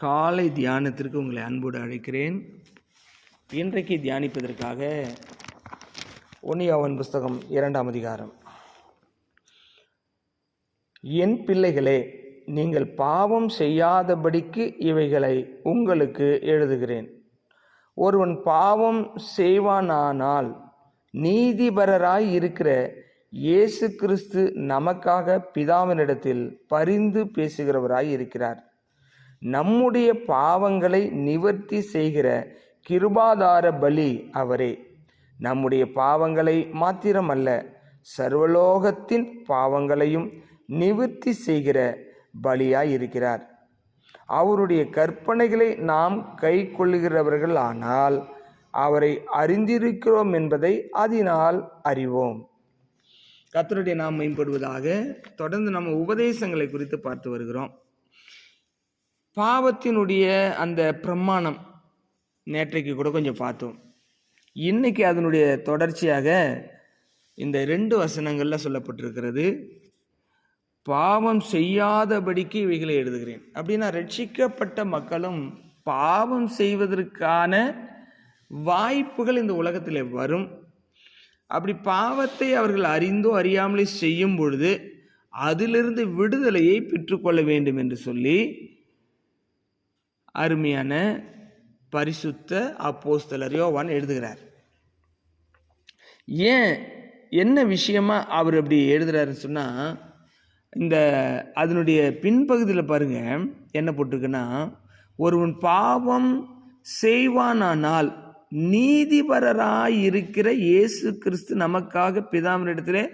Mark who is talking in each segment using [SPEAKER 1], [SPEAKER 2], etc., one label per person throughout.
[SPEAKER 1] காலை தியானத்திற்கு உங்களை அன்போடு அழைக்கிறேன். இன்றைக்கு தியானிப்பதற்காக ஒன்னியாவன் புஸ்தகம் இரண்டாம் அதிகாரம். என் பிள்ளைகளே நீங்கள் பாவம் செய்யாதபடிக்கு இவைகளை உங்களுக்கு எழுதுகிறேன். ஒருவன் பாவம் செய்வானானால் நீதிபரராய் இருக்கிற இயேசு கிறிஸ்து நமக்காக பிதாவினிடத்தில் பரிந்து பேசுகிறவராய் இருக்கிறார். நம்முடைய பாவங்களை நிவர்த்தி செய்கிற கிருபாதார பலி அவரே. நம்முடைய பாவங்களை மாத்திரமல்ல சர்வலோகத்தின் பாவங்களையும் நிவர்த்தி செய்கிற பலியாய் இருக்கிறார் அவருடைய கற்பனைகளை நாம் கை கொள்ளுகிறவர்கள் ஆனால் அவரை அறிந்திருக்கிறோம் என்பதை அதனால் அறிவோம். கத்தருடைய நாம் மேம்படுவதாக தொடர்ந்து நம்ம உபதேசங்களை குறித்து பார்த்து வருகிறோம். பாவத்தினுடைய அந்த பிரமாணம் நேற்றைக்கு கூட கொஞ்சம் பார்த்தோம். இன்னைக்கு அதனுடைய தொடர்ச்சியாக இந்த ரெண்டு வசனங்களில் சொல்லப்பட்டிருக்கிறது பாவம் செய்யாதபடிக்கு இவைகளை எழுதுகிறேன். அப்படின்னா ரட்சிக்கப்பட்ட மக்களும் பாவம் செய்வதற்கான வாய்ப்புகள் இந்த உலகத்தில் வரும். அப்படி பாவத்தை அவர்கள் அறிந்தோ அறியாமலே செய்யும் பொழுது அதிலிருந்து விடுதலையை பெற்றுக்கொள்ள வேண்டும் என்று சொல்லி அருமையான பரிசுத்த அப்போஸ்தலர் யோவான் எழுதுகிறார். ஏன் என்ன விஷயமா அவர் அப்படி எழுதுறாருன்னு சொன்னால் இந்த அதனுடைய பின்பகுதியில் பாருங்கள் என்ன போட்டிருக்குன்னா ஒருவன் பாவம் செய்வானானால் நீதிபரராய் இருக்கிற இயேசு கிறிஸ்து நமக்காக பிதாவினிடத்திலே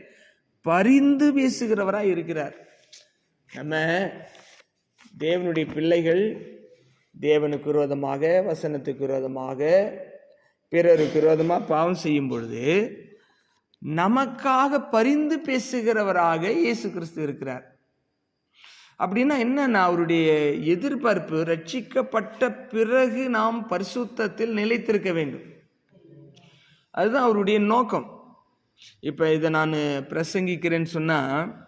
[SPEAKER 1] பரிந்து பேசுகிறவராய் இருக்கிறார் நம்ம தேவனுடைய பிள்ளைகள் தேவனுக்கு விரோதமாக வசனத்துக்கு விரோதமாக பிறருக்கு விரோதமாக பாவம் செய்யும் பொழுது நமக்காக பரிந்து பேசுகிறவராக இயேசு கிறிஸ்து இருக்கிறார். அப்படின்னா என்னன்னா அவருடைய எதிர்பார்ப்பு ரட்சிக்கப்பட்ட பிறகு நாம் பரிசுத்தத்தில் நிலைத்திருக்க வேண்டும். அதுதான் அவருடைய நோக்கம். இப்போ இதை நான் பிரசங்கிக்கிறேன்னு சொன்னால்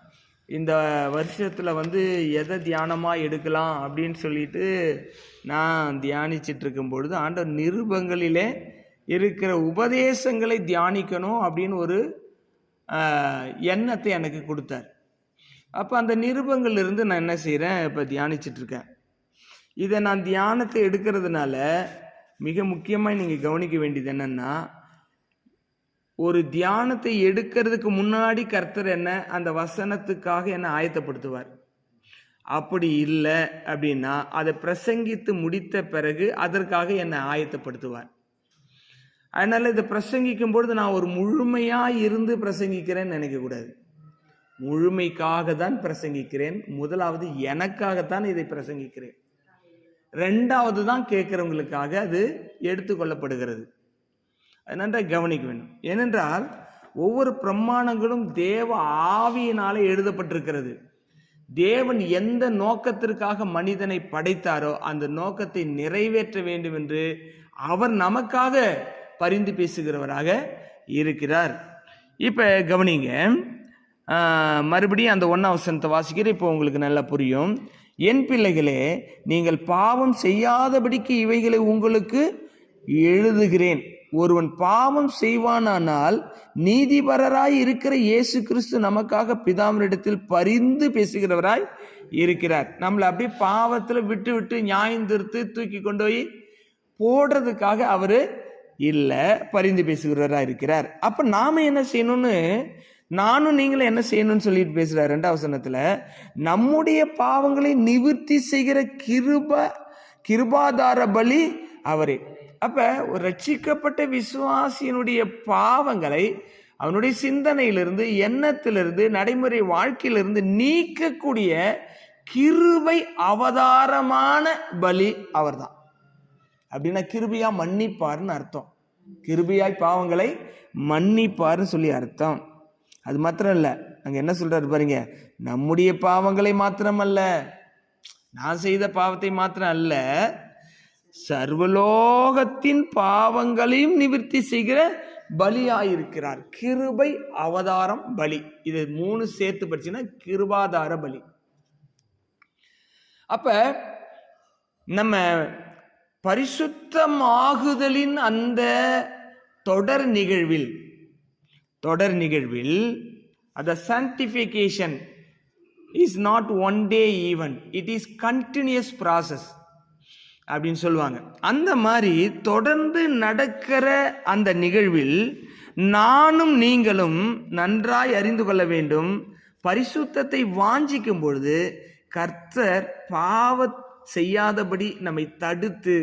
[SPEAKER 1] இந்த வருஷத்தில் வந்து எதை தியானமாக எடுக்கலாம் அப்படின்னு சொல்லிட்டு நான் தியானிச்சிட்டு இருக்கும் பொழுது ஆண்டவர் நிருபங்களிலே இருக்கிற உபதேசங்களை தியானிக்கணும் அப்படின்னு ஒரு எண்ணத்தை எனக்கு கொடுத்தார். அப்போ அந்த நிருபங்கள்லேருந்து நான் என்ன செய்கிறேன் இப்போ தியானிச்சிட்ருக்கேன் இதை நான் தியானத்தை எடுக்கிறதுனால மிக முக்கியமாக நீங்கள் கவனிக்க வேண்டியது என்னென்னா ஒரு தியானத்தை எடுக்கிறதுக்கு முன்னாடி கர்த்தர் என்ன அந்த வசனத்துக்காக என்ன ஆயத்தப்படுத்துவார். அப்படி இல்லை அப்படின்னா அதை பிரசங்கித்து முடித்த பிறகு அதற்காக என்னை ஆயத்தப்படுத்துவார். அதனால் இதை பிரசங்கிக்கும் பொழுது நான் ஒரு முழுமையாக இருந்து பிரசங்கிக்கிறேன்னு நினைக்கக்கூடாது முழுமைக்காக தான் பிரசங்கிக்கிறேன். முதலாவது எனக்காகத்தான் இதை பிரசங்கிக்கிறேன். ரெண்டாவது தான் கேட்குறவங்களுக்காக அது எடுத்துக்கொள்ளப்படுகிறது அது நன்றாக கவனிக்க வேண்டும். ஏனென்றால் ஒவ்வொரு பிரமாணங்களும் தேவ ஆவியினாலே எழுதப்பட்டிருக்கிறது. தேவன் எந்த நோக்கத்திற்காக மனிதனை படைத்தாரோ அந்த நோக்கத்தை நிறைவேற்ற வேண்டும் என்று அவர் நமக்காக பரிந்து பேசுகிறவராக இருக்கிறார். இப்போ கவனிங்க மறுபடியும் அந்த ஒன்றாம் வசனத்தை வாசிக்கிற இப்போ உங்களுக்கு நல்லா புரியும். என் பிள்ளைகளே நீங்கள் பாவம் செய்யாதபடிக்கு இவைகளை உங்களுக்கு எழுதுகிறேன். ஒருவன் பாவம் செய்வானானால் நீதிபரராய் இருக்கிற இயேசு கிறிஸ்து நமக்காக பிதாமரிடத்தில் பரிந்து பேசுகிறவராய் இருக்கிறார். நம்மளை அப்படியே பாவத்தில் விட்டு விட்டு நியாயந்திருத்து தூக்கி கொண்டு போய் போடுறதுக்காக அவர் இல்லை பரிந்து பேசுகிறவராக இருக்கிறார். அப்போ நாம் என்ன செய்யணும்னு நானும் நீங்களும் என்ன செய்யணும்னு சொல்லிட்டு பேசுகிறார் ரெண்டாவது வசனத்தில். நம்முடைய பாவங்களை நிவர்த்தி செய்கிற கிருப கிருபாதார பலி அவரே. அப்போ ஒரு ரட்சிக்கப்பட்ட விசுவாசியினுடைய பாவங்களை அவனுடைய சிந்தனையிலிருந்து எண்ணத்திலிருந்து நடைமுறை வாழ்க்கையிலிருந்து நீக்கக்கூடிய கிருபை அவதாரமான பலி அவர்தான். அப்படின்னா கிருபியா மன்னிப்பார்னு அர்த்தம். கிருபியாய் பாவங்களை மன்னிப்பார்னு சொல்லி அர்த்தம். அது மாத்திரம் இல்லை அங்கே என்ன சொல்றாரு பாருங்க நம்முடைய பாவங்களை மாத்திரம் அல்ல நான் செய்த பாவத்தை மாத்திரம் அல்ல சர்வலோகத்தின் பாவங்களையும் நிவர்த்தி செய்கிற பலியாயிருக்கிறார். கிருபை அவதாரம் பலி. இது மூணு சேர்த்து படிச்சுன்னா கிருபாதார பலி. அப்ப நம்ம பரிசுத்தமாகுதலின் அந்த தொடர் நிகழ்வில் தொடர் நிகழ்வில் அந்த sanctification is not one day even it is continuous process அப்படின்னு சொல்லுவாங்க. அந்த மாதிரி தொடர்ந்து நடக்கிற அந்த நிகழ்வில் நானும் நீங்களும் நன்றாய் அறிந்து கொள்ள வேண்டும். பரிசுத்தத்தை வாஞ்சிக்கும் பொழுது கர்த்தர் பாவ செய்யாதபடி நம்மை தடுத்து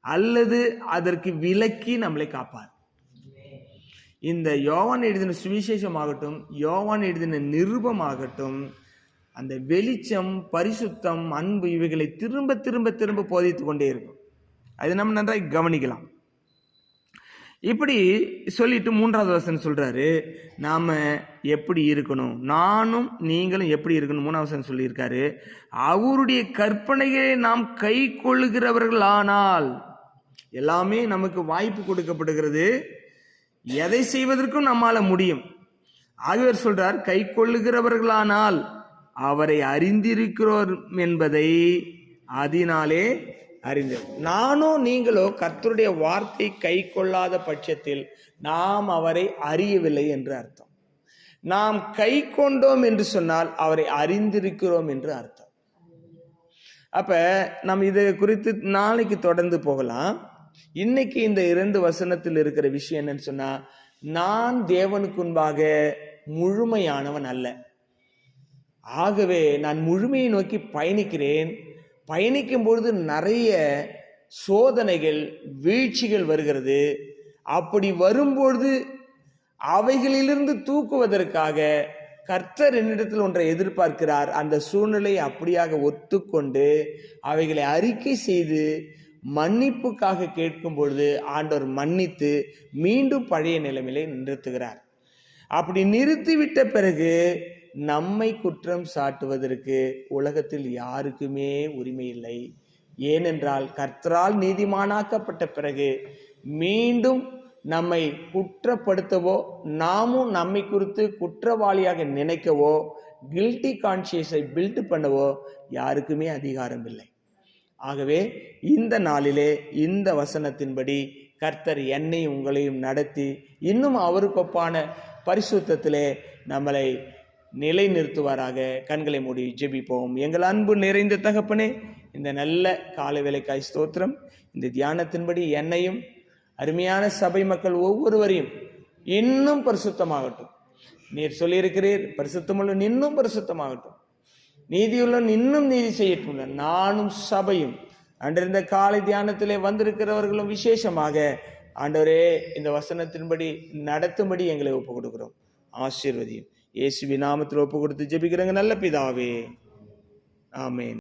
[SPEAKER 1] அல்லது அதற்கு விலக்கி நம்மளை காப்பார். இந்த யோவான் எழுதின சுவிசேஷமாகட்டும் யோவான் எழுதின நிருபமாகட்டும் அந்த வெளிச்சம் பரிசுத்தம் அன்பு இவைகளை திரும்ப திரும்ப திரும்ப போதித்து கொண்டே இருக்கும். அது நம்ம நன்றாக கவனிக்கலாம். இப்படி சொல்லிட்டு மூன்றாவது வசனம் சொல்கிறாரு நாம் எப்படி இருக்கணும்? நானும் நீங்களும் எப்படி இருக்கணும்? மூணாவது வசனம் சொல்லியிருக்காரு அவருடைய கற்பனைகளை நாம் கை கொள்ளுகிறவர்களானால் எல்லாமே நமக்கு வாய்ப்பு கொடுக்கப்படுகிறது. எதை செய்வதற்கும் நம்மால் முடியும். ஆகியோர் சொல்கிறார் கை கொள்ளுகிறவர்களானால் அவரை அறிந்திருக்கிறோம் என்பதை அதனாலே அறிந்தோம் நானும் நீங்களோ கர்த்தருடைய வார்த்தை கை கொள்ளாத பட்சத்தில் நாம் அவரை அறியவில்லை என்று அர்த்தம். நாம் கை கொண்டோம் என்று சொன்னால் அவரை அறிந்திருக்கிறோம் என்று அர்த்தம். அப்ப நம்ம இது குறித்து நாளைக்கு தொடர்ந்து போகலாம். இன்னைக்கு இந்த இரண்டு வசனத்தில் இருக்கிற விஷயம் என்னன்னு சொன்னா நான் தேவனுக்கு முன்பாக முழுமையானவன் அல்ல. ஆகவே நான் முழுமையை நோக்கி பயணிக்கிறேன். பயணிக்கும் பொழுது நிறைய சோதனைகள் வீழ்ச்சிகள் வருகிறது. அப்படி வரும்பொழுது அவைகளிலிருந்து தூக்குவதற்காக கர்த்தர் என்னிடத்தில் ஒன்றை எதிர்பார்க்கிறார். அந்த சூழ்நிலையை அப்படியாக ஒத்துக்கொண்டு அவைகளை அறிக்கை செய்து மன்னிப்புக்காக கேட்கும் பொழுது ஆண்டவர் மன்னித்து மீண்டும் பழைய நிலைமையிலே நிறுத்துகிறார். அப்படி நிறுத்திவிட்ட பிறகு நம்மை குற்றம் சாட்டுவதற்கு உலகத்தில் யாருக்குமே உரிமை இல்லை. ஏனென்றால் கர்த்தரால் நீதிமானாக்கப்பட்ட பிறகு மீண்டும் நம்மை குற்றப்படுத்தவோ நாமும் நம்மை குறித்து குற்றவாளியாக நினைக்கவோ கில்ட்டி கான்சியஸை பில்ட் பண்ணவோ யாருக்குமே அதிகாரம் இல்லை. ஆகவே இந்த நாளிலே இந்த வசனத்தின்படி கர்த்தர் என்னையும் உங்களையும் நடத்தி இன்னும் அவருக்கொப்பான பரிசுத்தத்திலே நம்மளை நிலை நிறுத்துவாராக கண்களை மூடி ஜெபிப்போம். எங்கள் அன்பு நிறைந்த தகப்பனே இந்த நல்ல காலை வேலைக்காய் ஸ்தோத்திரம். இந்த தியானத்தின்படி என்னையும் அருமையான சபை மக்கள் ஒவ்வொருவரையும் இன்னும் பரிசுத்தமாகட்டும். நீர் சொல்லியிருக்கிறீர் பரிசுத்தமுள்ள இன்னும் பரிசுத்தமாகட்டும். நீதியுள்ள இன்னும் நீதி செய்யட்டும் நானும் சபையும் அன்றிருந்த காலை தியானத்திலே வந்திருக்கிறவர்களும் விசேஷமாக ஆண்டவரே இந்த வசனத்தின்படி நடத்தும்படி எங்களை ஒப்புக் கொடுக்கிறோம் ஆசீர்வதியும். இயேசுவி நாமத்தில் ஒப்பு கொடுத்து ஜெபிக்கிறேங்க. நல்ல பிதாவே. ஆமேன்.